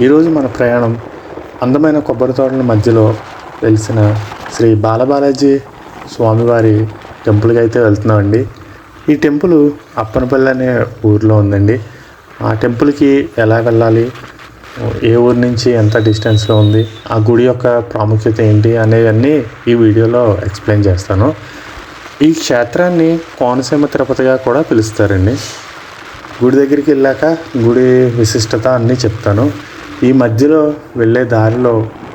ఈరోజు మన ప్రయాణం అందమైన కొబ్బరి తోటల మధ్యలో వెలిసిన శ్రీ బాలబాలాజీ స్వామివారి టెంపుల్కి అయితే వెళ్తున్నామండి. ఈ టెంపుల్ అప్పనపల్లి అనే ఊరిలో ఉందండి. ఆ టెంపుల్కి ఎలా వెళ్ళాలి? ఏ ఊరి నుంచి ఎంత డిస్టెన్స్లో ఉంది? ఆ గుడి యొక్క ప్రాముఖ్యత ఏంటి? అనేవన్నీ ఈ వీడియోలో ఎక్స్ప్లెయిన్ చేస్తాను. ఈ క్షేత్రాన్ని కోనసీమ తిరుపతిగా కూడా పిలుస్తారండి. గుడి దగ్గరికి వెళ్ళాక గుడి విశిష్టత అన్నీ చెప్తాను. ఈ మధ్యలో వెళ్ళే దారిలో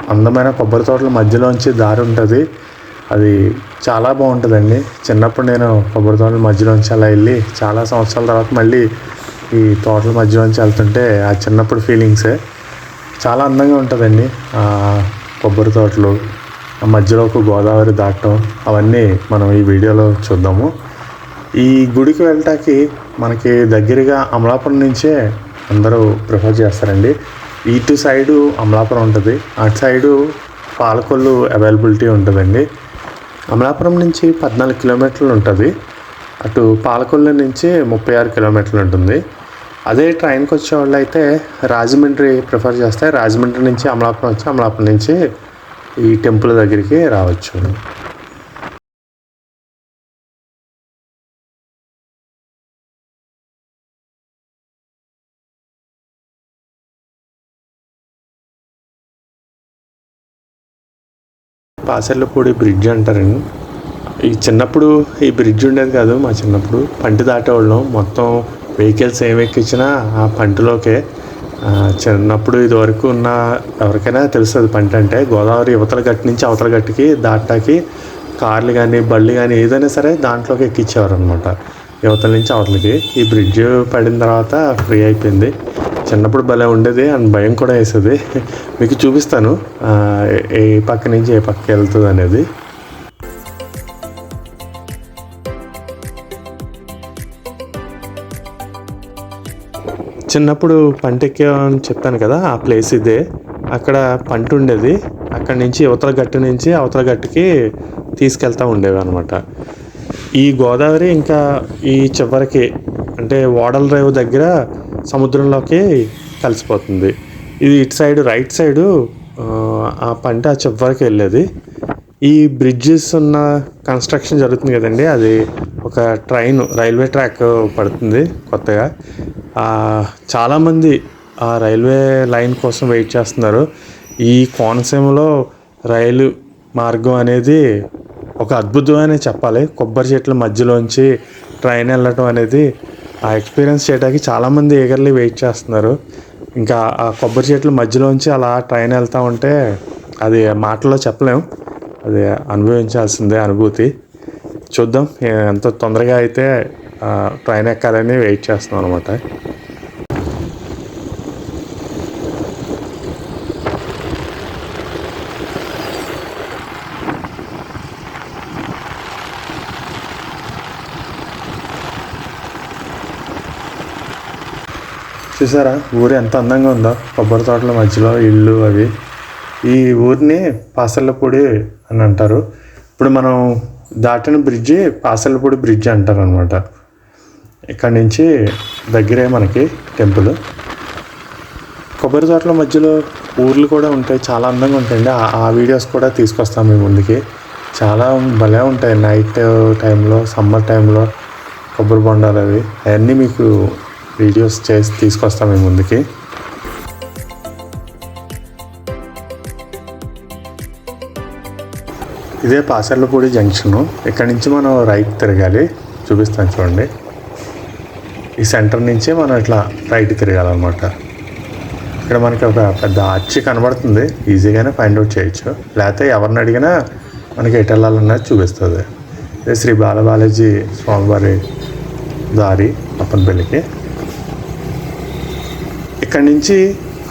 అందమైన కొబ్బరి తోటల మధ్యలోంచి దారి ఉంటుంది. అది చాలా బాగుంటుందండి. చిన్నప్పుడు నేను కొబ్బరి తోటల మధ్యలోంచి అలా వెళ్ళి చాలా సంవత్సరాల తర్వాత మళ్ళీ ఈ తోటల మధ్యలోంచి వెళ్తుంటే ఆ చిన్నప్పుడు ఫీలింగ్సే. చాలా అందంగా ఉంటుందండి. కొబ్బరి తోటలు ఆ మధ్యలో ఒక గోదావరి దాటం అవన్నీ మనం ఈ వీడియోలో చూద్దాము. ఈ గుడికి వెళ్ళటానికి మనకి దగ్గరగా అమలాపురం నుంచే అందరూ ప్రిఫర్ చేస్తారండి. ఇటు సైడు అమలాపురం ఉంటుంది. అటు సైడు పాలకొల్లు అవైలబిలిటీ ఉంటుందండి. అమలాపురం నుంచి పద్నాలుగు కిలోమీటర్లు ఉంటుంది. అటు పాలకొల్లు నుంచి ముప్పై ఆరు కిలోమీటర్లు ఉంటుంది. అదే ట్రైన్కి వచ్చేవాళ్ళు అయితే రాజమండ్రి ప్రిఫర్ చేస్తే రాజమండ్రి నుంచి అమలాపురం వచ్చి అమలాపురం నుంచి ఈ టెంపుల్ దగ్గరికి రావచ్చు. పాసర్లపూడి బ్రిడ్జ్ అంటారండి. ఈ చిన్నప్పుడు ఈ బ్రిడ్జ్ ఉండేది కాదు మా చిన్నప్పుడు. పంటి దాటేవాళ్ళం. మొత్తం వెహికల్స్ ఏమి ఎక్కించినా ఆ పంటలోకే. చిన్నప్పుడు ఇదివరకు ఉన్న ఎవరికైనా తెలుస్తుంది పంట అంటే గోదావరి యువతల గట్టు నుంచి అవతల గట్టుకి దాటాకి కార్లు కానీ బళ్ళు కానీ ఏదైనా సరే దాంట్లోకి ఎక్కించేవారు అనమాట యువతల నుంచి అవతలకి. ఈ బ్రిడ్జ్ పడిన తర్వాత ఫ్రీ అయిపోయింది. చిన్నప్పుడు భలే ఉండేది అండ్ భయం కూడా వేసేది. మీకు చూపిస్తాను. ఏ- పక్క నుంచి ఏ పక్క వెళ్తుంది అనేది. చిన్నప్పుడు పంట ఎక్కామని చెప్పాను కదా ఆ ప్లేస్ ఇదే. అక్కడ పంట ఉండేది. అక్కడ నుంచి అవతల గట్టు నుంచి అవతల గట్టుకి తీసుకెళ్తూ ఉండేవి అనమాట ఈ గోదావరి ఇంకా ఈ చివరికి అంటే ఓడల రేవు దగ్గర సముద్రంలోకి కలిసిపోతుంది. ఇది ఇటు సైడ్ రైట్ సైడు ఆ, పంట ఆ చివరికి వెళ్ళేది. ఈ బ్రిడ్జెస్ ఉన్న కన్స్ట్రక్షన్ జరుగుతుంది కదండి. అది ఒక ట్రైన్ రైల్వే ట్రాక్ పడుతుంది కొత్తగా. చాలామంది ఆ రైల్వే లైన్ కోసం వెయిట్ చేస్తున్నారు. ఈ కోనసీమలో రైలు మార్గం అనేది ఒక అద్భుతమనే చెప్పాలి. కొబ్బరి చెట్ల మధ్యలోంచి ట్రైన్ వెళ్ళటం అనేది ఆ ఎక్స్పీరియన్స్ చేయడానికి చాలామంది ఎగర్లీ వెయిట్ చేస్తున్నారు. ఇంకా ఆ కొబ్బరి చెట్ల మధ్యలోంచి అలా ట్రైన్ వెళ్తూ ఉంటే అది మాటల్లో చెప్పలేం. అది అనుభవించాల్సిందే అనుభూతి. చూద్దాం ఎంత తొందరగా అయితే ట్రైన్ ఎక్కాలని వెయిట్ చేస్తున్నాం అనమాట చూసారా? ఊరు ఎంత అందంగా ఉందో. కొబ్బరి తోటల మధ్యలో ఇల్లు అవి. ఈ ఊరిని పాసల్లపూడి అని అంటారు. ఇప్పుడు మనం దాటిన బ్రిడ్జి పాసల్లపూడి బ్రిడ్జ్ అంటారు అనమాట ఇక్కడ నుంచి దగ్గరే మనకి టెంపుల్. కొబ్బరి తోటల మధ్యలో ఊర్లు కూడా ఉంటాయి. చాలా అందంగా ఉంటాయండి. ఆ- ఆ వీడియోస్ కూడా తీసుకొస్తాం మీ ముందుకి. చాలా భలే ఉంటాయి. నైట్ టైంలో సమ్మర్ టైంలో కొబ్బరి బొండాలు అవి. అవన్నీ మీకు వీడియోస్ చేసి తీసుకొస్తాం మేము ముందుకి. ఇదే పాసర్లపూడి జంక్షను ఇక్కడ నుంచి మనం రైట్ తిరగాలి. చూపిస్తాను చూడండి. ఈ సెంటర్ నుంచే మనం ఇట్లా రైట్ తిరగాలన్నమాట. ఇక్కడ మనకి ఒక పెద్ద ఆర్చి కనబడుతుంది. ఈజీగానే ఫైండ్ అవుట్ చేయొచ్చు. లేకపోతే ఎవరిని అడిగినా మనకి ఎటు వెళ్ళాలన్నది చూపిస్తుంది. ఇది శ్రీ బాలబాలాజీ స్వామివారి దారి అప్పనపల్లికి ఇక్కడ నుంచి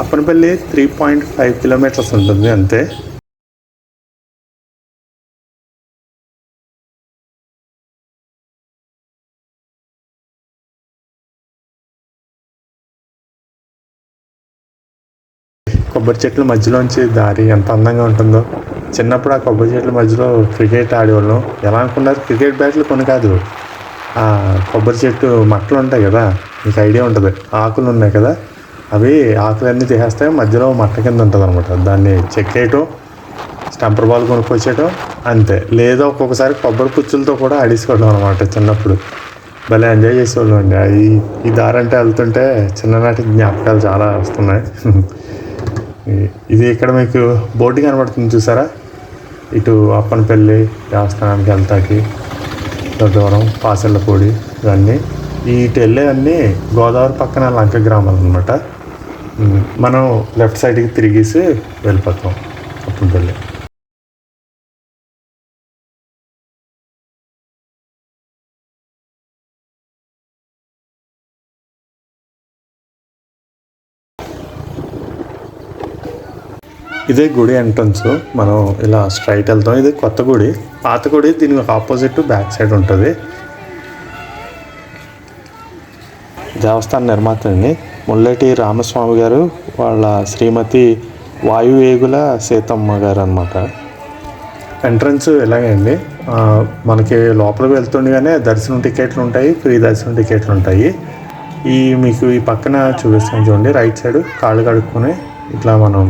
Appanapalli three point five kilometres ఉంటుంది అంతే. కొబ్బరి చెట్ల మధ్యలోంచి దారి ఎంత అందంగా ఉంటుందో. చిన్నప్పుడు ఆ కొబ్బరి చెట్ల మధ్యలో క్రికెట్ ఆడేవాళ్ళం. ఎలా అనుకున్నారు? క్రికెట్ బ్యాట్లు కొన్ని కాదు. ఆ కొబ్బరి చెట్టు మట్టలు ఉంటాయి కదా. మీకు ఐడియా ఉంటుంది. ఆకులు ఉన్నాయి కదా. అవి ఆకులన్నీ తీసేస్తాయి మధ్యలో మట్ట కింద ఉంటుంది అనమాట దాన్ని చెక్కేయటం స్టంపర్ బాల్ కొనుక్కొచ్చేయటం అంతే. లేదా ఒక్కొక్కసారి కొబ్బరి పుచ్చులతో కూడా ఆడేసుకోవడం అనమాట చిన్నప్పుడు. భలే ఎంజాయ్ చేసేవాళ్ళం అండి. అది ఈ దారంటే వెళ్తుంటే చిన్ననాటి జ్ఞాపకాలు చాలా వస్తున్నాయి. ఇది ఇక్కడ మీకు బోర్డు కనబడుతుంది చూసారా? ఇటు అప్పనపల్లి దేవస్థానానికి వెళ్తాకి దొడ్డవరం పాసెళ్ళపూడి ఇవన్నీ. ఇటు వెళ్ళేవన్నీ గోదావరి పక్కన లంక గ్రామాలు అనమాట మనం లెఫ్ట్ సైడ్కి తిరిగేసి వెళ్ళిపోతాం అప్పనపల్లి ఇదే గుడి ఎంట్రన్స్ మనం ఇలా స్ట్రైట్ వెళ్తాం. ఇది కొత్త గుడి. పాత గుడి దీనికి ఆపోజిట్ బ్యాక్ సైడ్ ఉంటుంది. దేవస్థాన నిర్మాత అండి ముల్లటి రామస్వామి గారు వాళ్ళ శ్రీమతి వాయువేగుల సీతమ్మ గారు అనమాట ఎంట్రన్స్ ఇలాగే అండి మనకి లోపలికి వెళ్తుండగానే దర్శనం టికెట్లు ఉంటాయి ఫ్రీ దర్శనం టికెట్లు ఉంటాయి. ఈ మీకు ఈ పక్కన చూపిస్తాను చూడండి రైట్ సైడ్ కాళ్ళు కడుక్కొని ఇట్లా మనం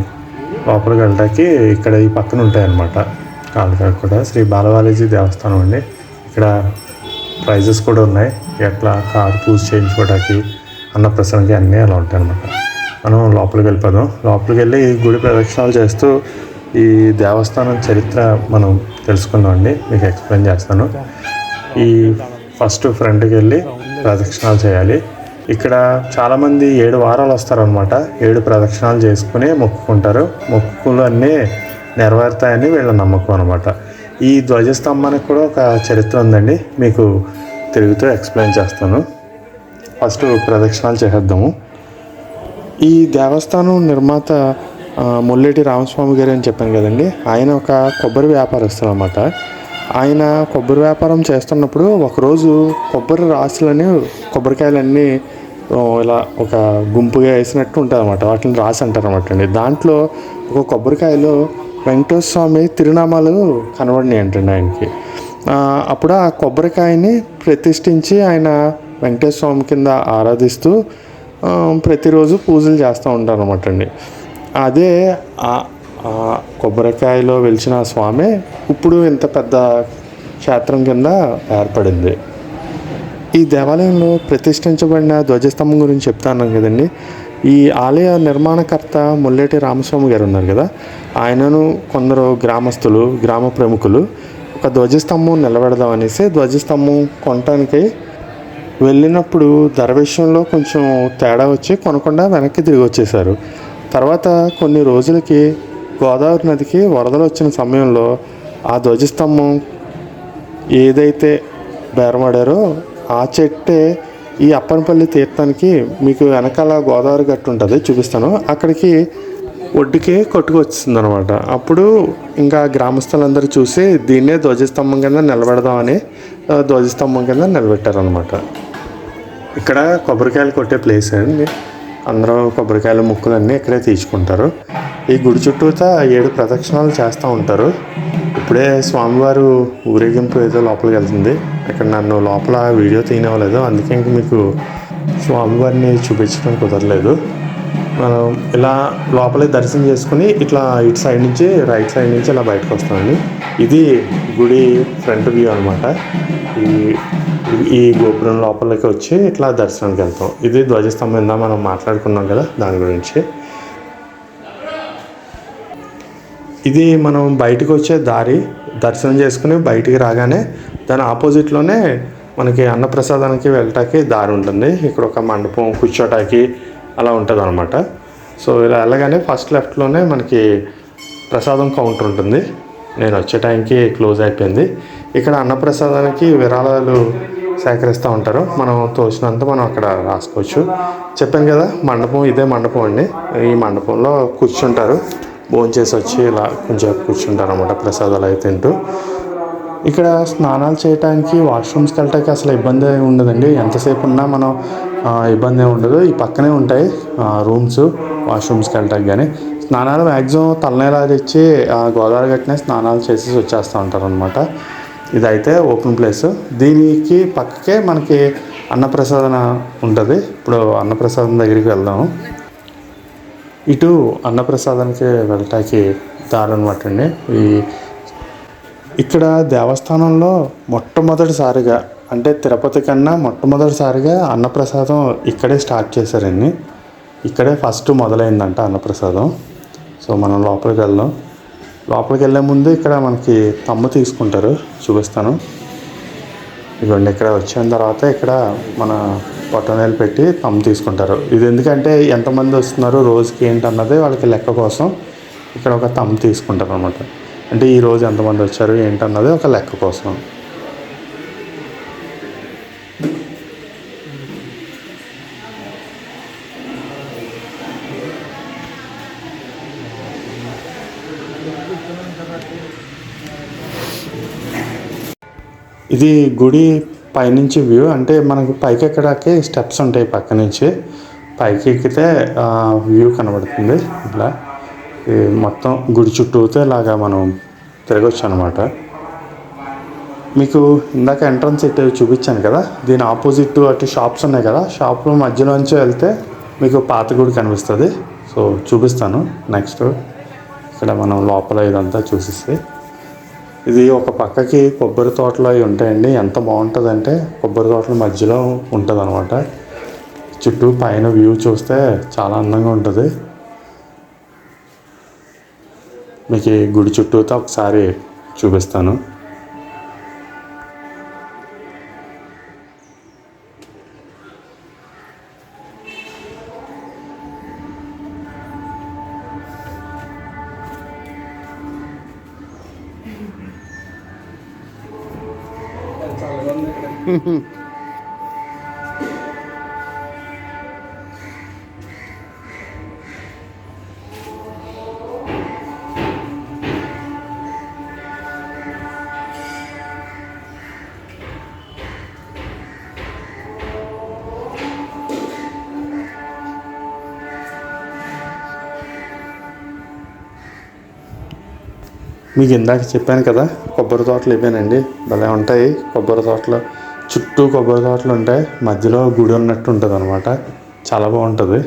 లోపలికి వెళ్ళడానికి ఇక్కడ ఈ పక్కన ఉంటాయన్నమాట కాళ్ళు కడుక్కుండా శ్రీ బాలబాలాజీ దేవస్థానం అండి. ఇక్కడ ప్రైజెస్ కూడా ఉన్నాయి. ఎట్లా కార్ పూజ చేయించుకోవడానికి అన్నప్రసన్నకి అన్నీ అలా ఉంటాయి అనమాట మనం లోపలికి వెళ్ళిపోదాం. లోపలికి వెళ్ళి ఈ గుడి ప్రదక్షిణాలు చేస్తూ ఈ దేవస్థానం చరిత్ర మనం తెలుసుకుందాం అండి. మీకు ఎక్స్ప్లెయిన్ చేస్తాను. ఈ ఫస్ట్ ఫ్రంట్కి వెళ్ళి ప్రదక్షిణాలు చేయాలి. ఇక్కడ చాలామంది ఏడు వారాలు వస్తారనమాట ఏడు ప్రదక్షిణాలు చేసుకుని మొక్కుకుంటారు. మొక్కులు అన్నీ నెరవేరుతాయని వీళ్ళ నమ్మకం అనమాట ఈ ధ్వజస్తంభానికి కూడా ఒక చరిత్ర ఉందండి. మీకు తిరుగుతూ ఎక్స్ప్లెయిన్ చేస్తాను. ఫస్ట్ ప్రదక్షిణాలు చేసేద్దాము. ఈ దేవస్థానం నిర్మాత ముల్లెటి రామస్వామి గారు అని చెప్పాను కదండి. ఆయన ఒక కొబ్బరి వ్యాపారస్తులు అనమాట ఆయన కొబ్బరి వ్యాపారం చేస్తున్నప్పుడు ఒకరోజు కొబ్బరి రాసులని కొబ్బరికాయలన్నీ ఇలా ఒక గుంపుగా వేసినట్టు ఉంటుంది అనమాట వాటిని రాసి అంటారు అనమాట అండి. దాంట్లో ఒక కొబ్బరికాయలో వెంకటేశ్వర స్వామి తిరునామాలు కనబడినాయి అంటండి ఆయనకి అప్పుడు ఆ కొబ్బరికాయని ప్రతిష్ఠించి ఆయన వెంకటేశ్వరం కింద ఆరాధిస్తూ ప్రతిరోజు పూజలు చేస్తూ ఉంటారు అనమాట అండి. అదే కొబ్బరికాయలో వెలిచిన స్వామి ఇప్పుడు ఇంత పెద్ద క్షేత్రం కింద ఏర్పడింది. ఈ దేవాలయంలో ప్రతిష్ఠించబడిన ధ్వజస్తంభం గురించి చెప్తాను కదండి. ఈ ఆలయ నిర్మాణకర్త ముల్లేటి రామస్వామి గారు ఉన్నారు కదా ఆయనను కొందరు గ్రామస్తులు గ్రామ ప్రముఖులు ఒక ధ్వజస్తంభం నిలబెడదాం అనేసి ధ్వజస్తంభం కొనటానికి వెళ్ళినప్పుడు ధర విషయంలో కొంచెం తేడా వచ్చి కొనకుండా వెనక్కి తిరిగి వచ్చేశారు. తర్వాత కొన్ని రోజులకి గోదావరి నదికి వరదలు వచ్చిన సమయంలో ఆ ధ్వజస్తంభం ఏదైతే బేరమాడారో ఆ చెట్టే ఈ అప్పనపల్లి తీర్థానికి మీకు వెనకాల గోదావరి గట్టు ఉంటుంది చూపిస్తాను. అక్కడికి ఒడ్డుకే కొట్టుకొచ్చింది అనమాట అప్పుడు ఇంకా గ్రామస్తులందరూ చూసి దీన్నే ధ్వజస్తంభం కింద నిలబెడదామని ధ్వజస్తంభం కింద నిలబెట్టారనమాట. ఇక్కడ కొబ్బరికాయలు కొట్టే ప్లేస్ అండి. అందరూ కొబ్బరికాయల ముక్కలన్నీ ఇక్కడే తీసుకుంటారు ఈ గుడి చుట్టూతా ఏడు ప్రదక్షిణాలు చేస్తూ ఉంటారు. ఇప్పుడే స్వామివారు ఊరేగింపు ఏదో లోపలికి వెళ్తుంది. ఇక్కడ నన్ను లోపల వీడియో తీయనివ్వలేదు. అందుకే ఇంక మీకు స్వామివారిని చూపించడం కుదరలేదు. మనం ఇలా లోపలే దర్శనం చేసుకుని ఇట్లా ఇటు సైడ్ నుంచి రైట్ సైడ్ నుంచి ఇలా బయటకు వస్తామండి. ఇది గుడి ఫ్రంట్ వ్యూ అనమాట ఈ ఈ గోపురం లోపలికి వచ్చి ఇట్లా దర్శనానికి వెళ్తాం. ఇది ధ్వజస్తంభం ఇందా మనం మాట్లాడుకున్నాం కదా దాని గురించి. ఇది మనం బయటకు వచ్చే దారి దర్శనం చేసుకుని బయటికి రాగానే దాని ఆపోజిట్లోనే మనకి అన్నప్రసాదానికి వెళ్ళటానికి దారి ఉంటుంది. ఇక్కడ ఒక మండపం కూర్చోటానికి అలా ఉంటుంది అనమాట సో ఇలా వెళ్ళగానే ఫస్ట్ లెఫ్ట్లోనే మనకి ప్రసాదం కౌంటర్ ఉంటుంది. నేను వచ్చే టైంకి క్లోజ్ అయిపోయింది. ఇక్కడ అన్నప్రసాదానికి విరాళాలు సేకరిస్తూ ఉంటారు. మనం తోచినంత మనం అక్కడ రాసుకోవచ్చు. చెప్పాను కదా మండపం ఇదే మండపం అండి. ఈ మండపంలో కూర్చుంటారు. భోంచేసి వచ్చి ఇలా కొంచెం కూర్చుంటారు అనమాట ప్రసాదాలు అయితే తింటూ. ఇక్కడ స్నానాలు చేయడానికి వాష్రూమ్స్కి వెళ్ళటానికి అసలు ఇబ్బంది ఉండదండి. ఎంతసేపు ఉన్నా మనం ఇబ్బంది ఉండదు. ఈ పక్కనే ఉంటాయి రూమ్స్ వాష్రూమ్స్కి వెళ్ళటానికి కానీ స్నానాలు మ్యాక్సిమం తలనేలా తెచ్చి ఆ గోదావరి గట్టినే స్నానాలు చేసేసి వచ్చేస్తూ ఉంటారు అనమాట ఇదైతే ఓపెన్ ప్లేస్. దీనికి పక్కకే మనకి అన్నప్రసాదన ఉంటుంది. ఇప్పుడు అన్నప్రసాదం దగ్గరికి వెళ్దాము. ఇటు అన్నప్రసాదానికి వెళ్ళటానికి దారి అనమాట అండి. ఈ ఇక్కడ దేవస్థానంలో మొట్టమొదటిసారిగా అంటే తిరుపతి కన్నా మొట్టమొదటిసారిగా అన్నప్రసాదం ఇక్కడే స్టార్ట్ చేశారండి. ఇక్కడే ఫస్ట్ మొదలైందంట అన్నప్రసాదం. సో మనం లోపలికి వెళ్దాం. లోపలికి వెళ్ళే ముందు ఇక్కడ మనకి తమ్ము తీసుకుంటారు. చూపిస్తాను. ఇదిగోండి ఇక్కడ వచ్చిన తర్వాత ఇక్కడ మన పొట్టనేలు పెట్టి తమ్ము తీసుకుంటారు. ఇది ఎందుకంటే ఎంతమంది వస్తున్నారు రోజుకి ఏంటన్నది వాళ్ళకి లెక్క కోసం ఇక్కడ ఒక తమ్ము తీసుకుంటారు అనమాట అంటే ఈ రోజు ఎంతమంది వచ్చారు ఏంటన్నది ఒక లెక్క కోసం. ఇది గుడి పైనుంచి వ్యూ. అంటే మనకి పైకి ఎక్కడానికి స్టెప్స్ ఉంటాయి పక్క నుంచి పైకి ఎక్కితే వ్యూ కనబడుతుంది ఇట్లా. మొత్తం గుడి చుట్టూతో ఇలాగా మనం తిరగచ్చు అనమాట మీకు ఇందాక ఎంట్రన్స్ ఇటు చూపించాను కదా? దీని ఆపోజిట్ అటు షాప్స్ ఉన్నాయి కదా? షాప్లో మధ్యలోంచి వెళ్తే మీకు పాత గుడి కనిపిస్తుంది. సో చూపిస్తాను. నెక్స్ట్ ఇక్కడ మనం లోపల ఇదంతా చూసిస్తే ఇది ఒక పక్కకి కొబ్బరి తోటలు అవి ఉంటాయండి. ఎంత బాగుంటుందంటే కొబ్బరి తోటల మధ్యలో ఉంటుంది అనమాట చుట్టూ పైన వ్యూ చూస్తే చాలా అందంగా ఉంటుంది. మీకు గుడి చుట్టూతో ఒకసారి చూపిస్తాను. మీకు ఇందాక చెప్పాను కదా కొబ్బరి తోటలు ఇవేనండి. భలే ఉంటాయి. కొబ్బరి తోటలు చుట్టూ కొబ్బరి తోటలు ఉంటాయి మధ్యలో గుడి ఉన్నట్టు ఉంటుంది అనమాట చాలా బాగుంటుంది.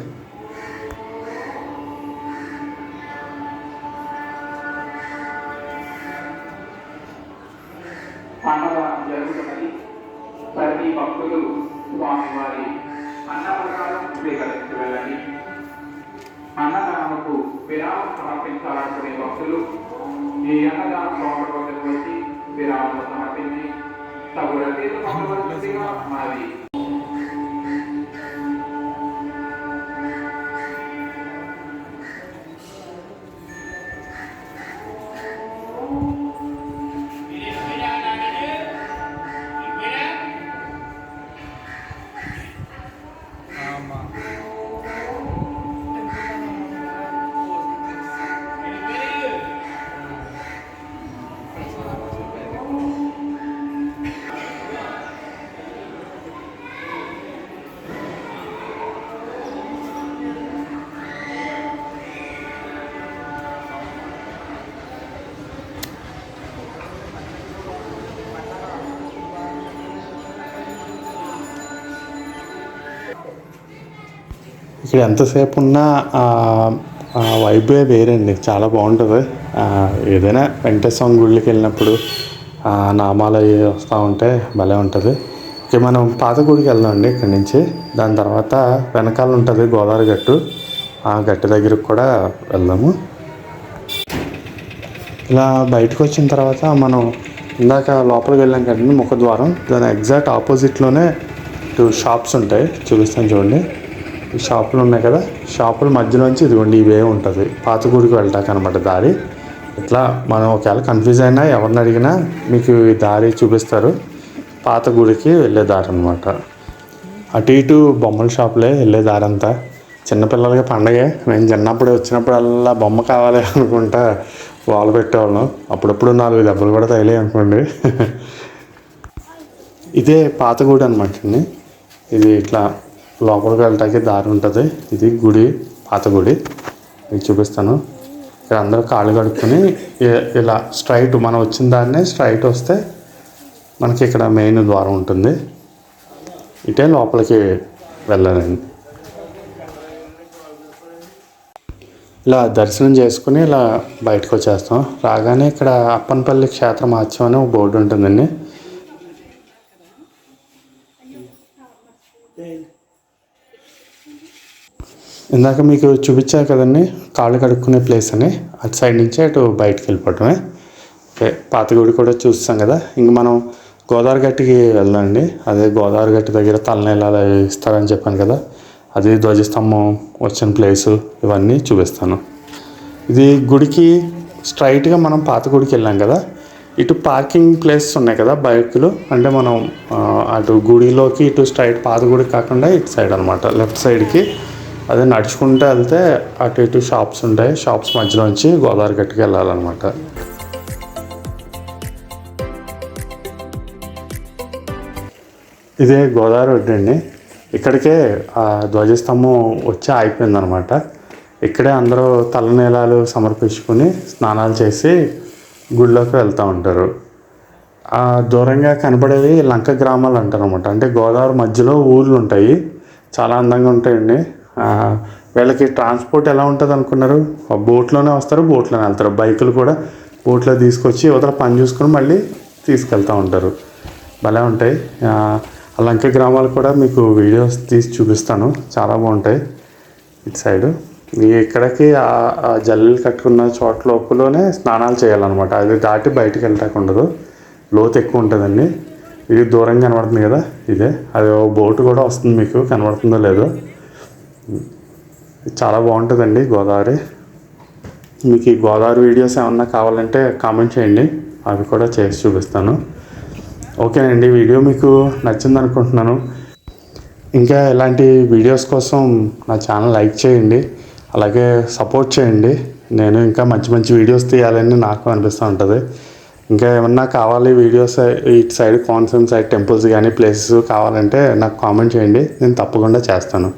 Laboratorio Farmacéutico Madrid. ఇక్కడ ఎంతసేపు ఉన్నా వైబే వేరండి. చాలా బాగుంటుంది. ఏదైనా వెంకటేశ్వర స్వామి గుళ్ళకి వెళ్ళినప్పుడు నామాలు అవి వస్తూ ఉంటే భలే ఉంటుంది. ఇక మనం పాత గుడికి వెళ్దామండి ఇక్కడి నుంచి. దాని తర్వాత వెనకాల ఉంటుంది గోదావరి గట్టు. ఆ గట్టు దగ్గరికి కూడా వెళ్దాము. ఇలా బయటకు వచ్చిన తర్వాత మనం ఇందాక లోపలికి వెళ్ళాం కదండి ముఖద్వారం. దాని ఎగ్జాక్ట్ ఆపోజిట్లోనే టూ షాప్స్ ఉంటాయి. చూపిస్తాను చూడండి. షాపులు ఉన్నాయి కదా. షాపుల మధ్యలోంచి ఇదిగోండి ఇవే ఉంటుంది. పాతగూడికి గుడికి అనమాట దారి. ఇట్లా మనం ఒకవేళ కన్ఫ్యూజ్ అయినా ఎవరిని అడిగినా మీకు ఈ దారి చూపిస్తారు. పాత గుడికి వెళ్ళే దారి అనమాట అటు ఇటు బొమ్మల షాపులే వెళ్ళే దారంతా. చిన్నపిల్లలకి పండగే. మేము చిన్నప్పుడు వచ్చినప్పుడల్లా బొమ్మ కావాలి అనుకుంటా వాళ్ళు పెట్టేవాళ్ళం. అప్పుడప్పుడు నాలుగు దెబ్బలు కూడా తగిలే అనుకోండి. ఇదే పాతగూడి అనమాట అండి. ఇది ఇట్లా లోపలికి వెళ్ళటానికి దారి ఉంటుంది. ఇది గుడి పాత గుడి. మీకు చూపిస్తాను. ఇక్కడ అందరూ కాళ్ళు కడుక్కొని ఇలా స్ట్రైట్ మనం వచ్చిన దాన్నే స్ట్రైట్ వస్తే మనకి ఇక్కడ మెయిన్ ద్వారం ఉంటుంది. ఇటే లోపలికి వెళ్ళాలండి. ఇలా దర్శనం చేసుకుని ఇలా బయటకు వచ్చేస్తాం. రాగానే ఇక్కడ అప్పనపల్లి క్షేత్ర మహత్యం అనే ఒక బోర్డు ఉంటుందండి. ఇందాక మీకు చూపించా కదండి కాళ్ళు కడుక్కునే ప్లేస్ అని. అటు సైడ్ నుంచి అటు బయటకు వెళ్ళిపోవటమే. ఓకే పాత గుడి కూడా చూస్తాం కదా. ఇంక మనం గోదావరి గట్టికి వెళ్ళండి అదే గోదావరి గట్టి దగ్గర తలనీలాలు ఇస్తారని చెప్పాను కదా. అది ధ్వజస్తంభం వచ్చిన ప్లేసు ఇవన్నీ చూపిస్తాను. ఇది గుడికి స్ట్రైట్గా మనం పాత గుడికి వెళ్ళాం కదా. ఇటు పార్కింగ్ ప్లేసెస్ ఉన్నాయి కదా బైకులు అంటే మనం అటు గుడిలోకి ఇటు స్ట్రైట్ పాత గుడి కాకుండా ఇటు సైడ్ అనమాట లెఫ్ట్ సైడ్కి అదే నడుచుకుంటూ వెళ్తే అటు ఇటు షాప్స్ ఉంటాయి. షాప్స్ మధ్యలోంచి గోదావరి గట్టుకు వెళ్ళాలన్నమాట. ఇదే గోదావరి ఒడ్డు అండి. ఇక్కడికే ఆ ధ్వజస్తంభం వచ్చి ఆగిపోయిందనమాట ఇక్కడే అందరూ తలనీలాలు సమర్పించుకుని స్నానాలు చేసి గుడిలోకి వెళ్తూ ఉంటారు. దూరంగా కనబడేవి లంక గ్రామాలు అంటారు అనమాట అంటే గోదావరి మధ్యలో ఊర్లు ఉంటాయి. చాలా అందంగా ఉంటాయండి. వీళ్ళకి ట్రాన్స్పోర్ట్ ఎలా ఉంటుంది అనుకున్నారు? ఆ బోట్లోనే వస్తారు బోట్లోనే వెళ్తారు. బైకులు కూడా బోట్లో తీసుకొచ్చి యువతల పని చూసుకొని మళ్ళీ తీసుకెళ్తూ ఉంటారు. భలే ఉంటాయి. లంక గ్రామాలు కూడా మీకు వీడియోస్ తీసి చూపిస్తాను. చాలా బాగుంటాయి ఇటు సైడు. ఇక్కడికి ఆ- జల్లెలు కట్టుకున్న చోట లోపలనే స్నానాలు చేయాలన్నమాట. అది దాటి బయటకు వెళ్ళటానికి ఉండదు. లోతు ఎక్కువ ఉంటుందండి. ఇది దూరంగా కనబడుతుంది కదా ఇదే. అది బోటు కూడా వస్తుంది మీకు కనబడుతుందో లేదో. చాలా బాగుంటుందండి గోదావరి. మీకు ఈ గోదావరి వీడియోస్ ఏమన్నా కావాలంటే కామెంట్ చేయండి. అవి కూడా చేసి చూపిస్తాను. ఓకేనండి వీడియో మీకు నచ్చింది అనుకుంటున్నాను ఇంకా ఇలాంటి వీడియోస్ కోసం నా ఛానల్ లైక్ చేయండి. అలాగే సపోర్ట్ చేయండి. నేను ఇంకా మంచి మంచి వీడియోస్ తీయాలని నాకు అనిపిస్తూ ఉంటుంది. ఇంకా ఏమన్నా కావాలి వీడియోస్ ఇటు సైడ్ కోనసీమ సైడ్ టెంపుల్స్ కానీ ప్లేసెస్ కావాలంటే నాకు కామెంట్ చేయండి. నేను తప్పకుండా చేస్తాను.